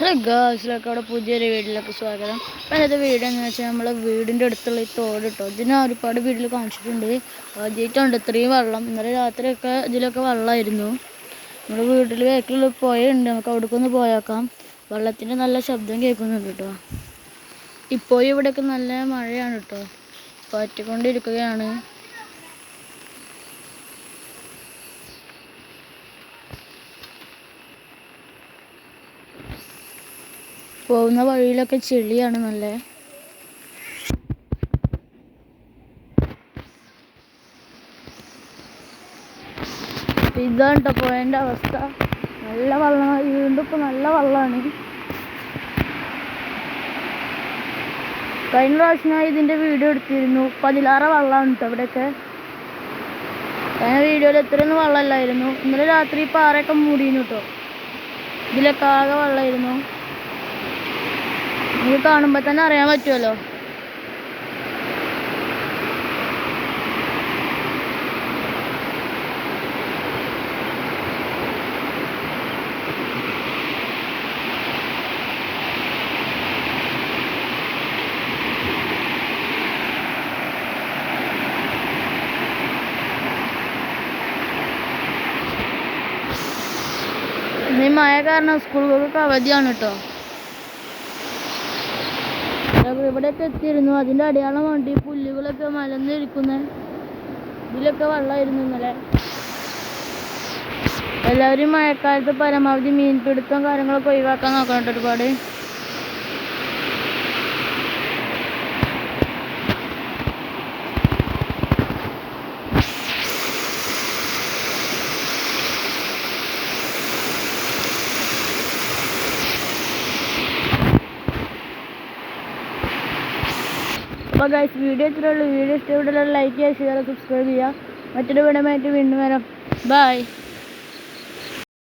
Hello ഗേൾസിലൊക്കെ അവിടെ പുതിയൊരു വീട്ടിലൊക്കെ സ്വാഗതം. അപ്പം ഇന്നത്തെ വീട് എന്ന് വെച്ചാൽ നമ്മളെ വീടിന്റെ അടുത്തുള്ള ഈ തോട് കേട്ടോ. ഇതിന് ഒരുപാട് വീട്ടിൽ കാണിച്ചിട്ടുണ്ട്. ആദ്യമായിട്ടുണ്ട് ഇത്രയും വെള്ളം. ഇന്നലെ രാത്രിയൊക്കെ ഇതിലൊക്കെ വെള്ളമായിരുന്നു. നമ്മുടെ വീട്ടിൽ വേക്കിലുള്ള പുഴയുണ്ട്. നമുക്ക് അവിടേക്ക് ഒന്ന് പോയേക്കാം. വെള്ളത്തിന്റെ നല്ല ശബ്ദം കേൾക്കുന്നുണ്ട് കേട്ടോ. ഇപ്പോഴും ഇവിടെയൊക്കെ നല്ല മഴയാണ് കേട്ടോ. പാറ്റിക്കൊണ്ടിരിക്കുകയാണ്. പോകുന്ന വഴിയിലൊക്കെ ചെളിയാണ് നല്ല ഇതാണ് കേട്ടോ പോയതിന്റെ അവസ്ഥ. നല്ല വെള്ളം. വീണ്ടും ഇപ്പം നല്ല വെള്ളമാണ് കഴിഞ്ഞ പ്രാവശ്യം ഞാൻ ഇതിന്റെ വീഡിയോ എടുത്തിരുന്നു. പതിലാറ് വെള്ളമാണ് കേട്ടോ ഇവിടെയൊക്കെ. കഴിഞ്ഞ വീഡിയോയിൽ എത്രയൊന്നും വെള്ളമല്ലായിരുന്നു. ഇന്നലെ രാത്രി പാറയൊക്കെ മൂടിയിരുന്നു കേട്ടോ ഇതിലൊക്കെ ആകെ വെള്ളമായിരുന്നു നിങ്ങൾക്ക് കാണുമ്പോൾ തന്നെ അറിയാൻ പറ്റുമല്ലോ ഇന്ന് മഴ കാരണം സ്കൂളുകൾക്ക് അവധിയാണ് കേട്ടോ അപ്പോൾ ഇവിടെയൊക്കെ എത്തിയിരുന്നു. അതിന്റെ അടയാളം വേണ്ടി പുല്ലുകളൊക്കെ മലന്നിരിക്കുന്നത് ഇതിലൊക്കെ വെള്ളമായിരുന്നു ഇന്നലെ. എല്ലാവരും മഴക്കാലത്ത് പരമാവധി മീൻപിടുത്തം കാര്യങ്ങളൊക്കെ ഒഴിവാക്കാൻ നോക്കണം ഒരുപാട്. അപ്പോൾ ഗൈസ് വീഡിയോ ഇത്രയുള്ളൂ വീഡിയോ ഇഷ്ടപ്പെട്ടുള്ള ലൈക്ക് ചെയ്യുക ഷെയർ സബ്സ്ക്രൈബ് ചെയ്യുക. മറ്റൊരു വീഡിയോ വീണ്ടും വരാം. ബൈ